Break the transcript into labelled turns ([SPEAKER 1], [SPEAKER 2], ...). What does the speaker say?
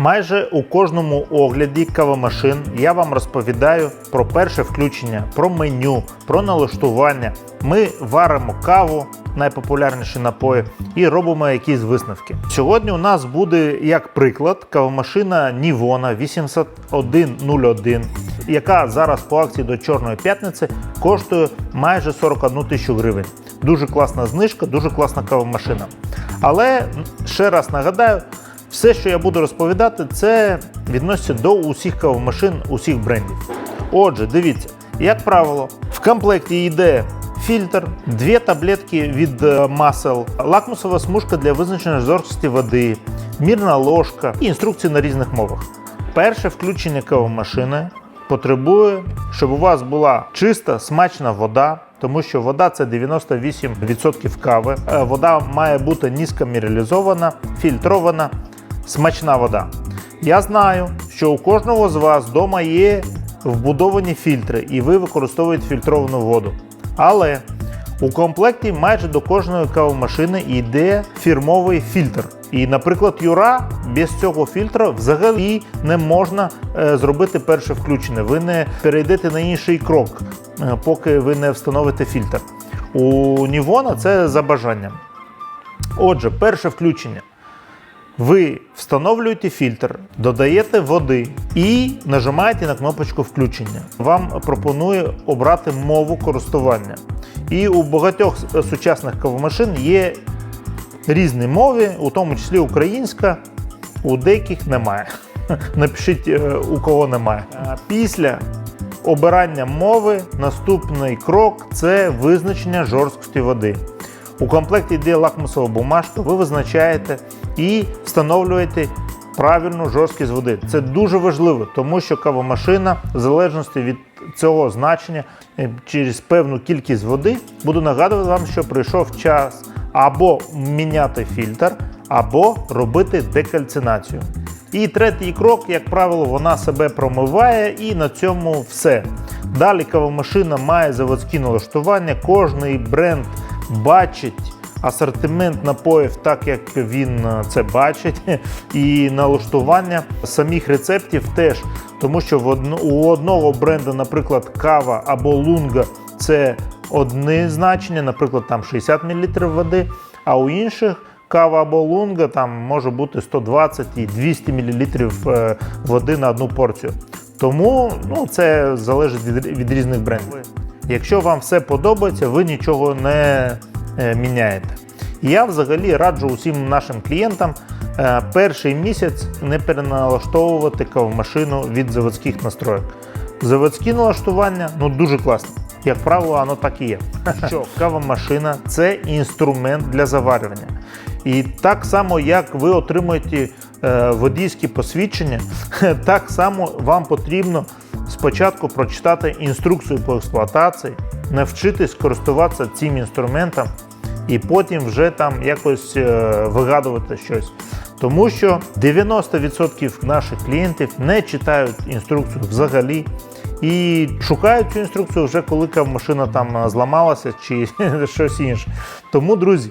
[SPEAKER 1] Майже у кожному огляді кавомашин я вам розповідаю про перше включення, про меню, про налаштування. Ми варимо каву, найпопулярніші напої, і робимо якісь висновки. Сьогодні у нас буде як приклад кавомашина Nivona 8101, яка зараз по акції до Чорної п'ятниці коштує майже 41 тисячу гривень. Дуже класна знижка, дуже класна кавомашина. Але ще раз нагадаю, все, що я буду розповідати, це відноситься до усіх кавомашин, усіх брендів. Отже, дивіться, як правило, в комплекті йде фільтр, дві таблетки від е, масел, лакмусова смужка для визначення жорсткості води, мірна ложка і інструкції на різних мовах. Перше включення кавомашини потребує, щоб у вас була чиста, смачна вода. Тому що вода це 98% кави. Е, Вода має бути низькоміралізована, фільтрована, смачна вода. Я знаю, що у кожного з вас вдома є вбудовані фільтри, і ви використовуєте фільтровану воду. Але у комплекті майже до кожної кавомашини йде фірмовий фільтр. І, наприклад, Юра без цього фільтра взагалі не можна е, зробити перше включення. Ви не перейдете на інший крок, е, поки ви не встановите фільтр. У Нівона це за бажанням. Отже, перше включення. Ви встановлюєте фільтр, додаєте води і нажимаєте на кнопочку включення. Вам пропонує обрати мову користування. І у багатьох сучасних кавомашин є різні мови, у тому числі українська, у деяких немає. Напишіть, е, у кого немає. Після обирання мови наступний крок це визначення жорсткості води. У комплекті йде лакмусова бумажка, ви визначаєте і встановлюєте правильну жорсткість води. Це дуже важливо, тому що кавомашина, в залежності від цього значення, е, через певну кількість води, буду нагадувати вам, що прийшов час або міняти фільтр, або робити декальцинацію. І третій крок, як правило, вона себе промиває, і на цьому все. Далі кавомашина має заводські налаштування, кожний бренд бачить асортимент напоїв так, як він е, це бачить, і налаштування самих рецептів теж. Тому що в у одного бренду, наприклад, кава або лунга це одне значення, наприклад, там 60 мл води, а у інших кава або лунга там може бути 120 і 200 мл е, води на одну порцію. Тому ну, це залежить від, від різних брендів. Якщо вам все подобається, ви нічого не міняєте. Я взагалі раджу усім нашим клієнтам е, перший місяць не переналаштовувати кавомашину від заводських настроїк. Заводські налаштування ну дуже класно. Як правило, воно так і є. Що кавомашина це інструмент для заварювання. І так само, як ви отримуєте е, водійські посвідчення, так само вам потрібно спочатку прочитати інструкцію по експлуатації, навчитись користуватися цим інструментом і потім вже там якось е, вигадувати щось. Тому що 90% наших клієнтів не читають інструкцію взагалі і шукають цю інструкцію вже коли машина там е, зламалася чи щось інше. Тому, друзі,